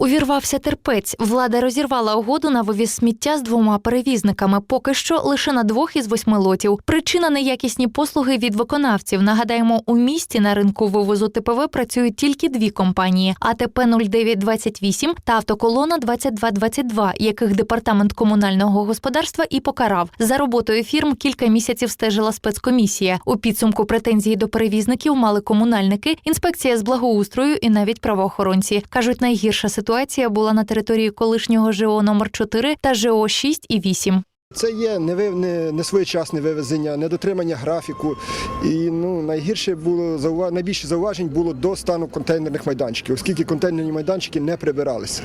Увірвався терпець. Влада розірвала угоду на вивіз сміття з двома перевізниками. Поки що лише на двох із восьми лотів. Причина неякісні послуги від виконавців. Нагадаємо, у місті на ринку вивозу ТПВ працюють тільки дві компанії: АТП 0928 та автоколона 2222, яких департамент комунального господарства і покарав. За роботою фірм кілька місяців стежила спецкомісія. У підсумку претензії до перевізників мали комунальники, інспекція з благоустрою і навіть правоохоронці. кажуть, найгірша ситуація була на території колишнього ЖО номер 4 та ЖО 6 і 8. Це є несвоєчасне не, не своєчасне вивезення, недотримання графіку. І ну, найгірше було найбільше зауважень було до стану контейнерних майданчиків, оскільки контейнерні майданчики не прибиралися.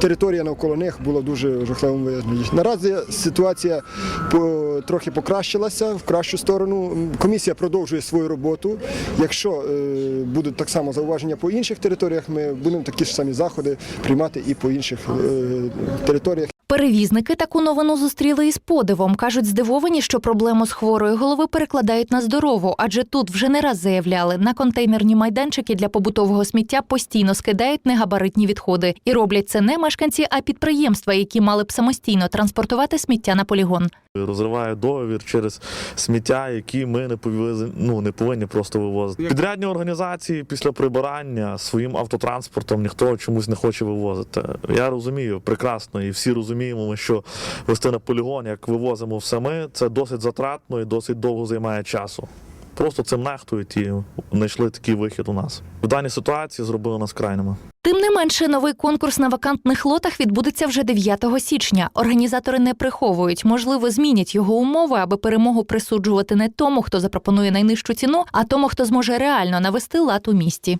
Територія навколо них була дуже жахливому вигляді. Наразі ситуація трохи покращилася в кращу сторону. Комісія продовжує свою роботу. Якщо е, будуть так само зауваження по інших територіях, ми будемо такі ж самі заходи приймати і по інших е, територіях. Перевізники таку новину зустріли із подивом. кажуть, здивовані, що проблему з хворої голови перекладають на здорову, адже тут вже не раз заявляли, на контейнерні майданчики для побутового сміття постійно скидають негабаритні відходи. І роблять це не мешканці, а підприємства, які мали б самостійно транспортувати сміття на полігон. Розриває договір через сміття, які ми не повинні, ну, не повинні просто вивозити. Підрядні організації після прибирання своїм автотранспортом ніхто чомусь не хоче вивозити. Я розумію прекрасно, і всі розуміємо, ми, що вести на полігон, як вивозимо все ми, це досить затратно і досить довго займає часу. Просто цим нехтують і знайшли такий вихід у нас. В даній ситуації зробили нас крайними. Тим не менше, новий конкурс на вакантних лотах відбудеться вже 9 січня. Організатори не приховують, можливо, змінять його умови, аби перемогу присуджувати не тому, хто запропонує найнижчу ціну, а тому, хто зможе реально навести лад у місті.